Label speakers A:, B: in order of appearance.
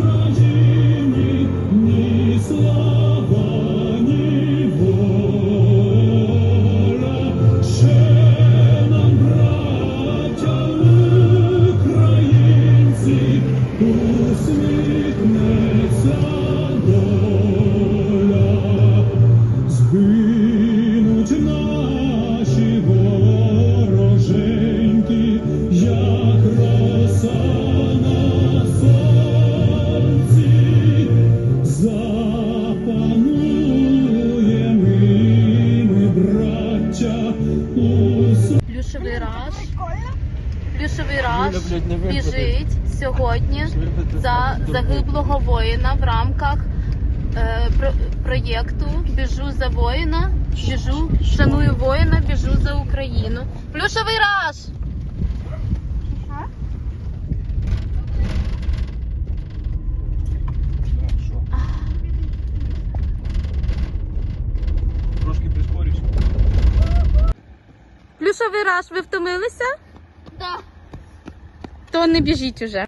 A: Roger.
B: Плюшевий раш. Плюшевий раш біжить сьогодні за загиблого воїна в рамках е, про- проєкту Біжу за воїна, біжу, шаную воїна, біжу за Україну. Плюшевий раш! Плюшевий раш, ви втомилися?
C: Так.
B: То не біжіть уже.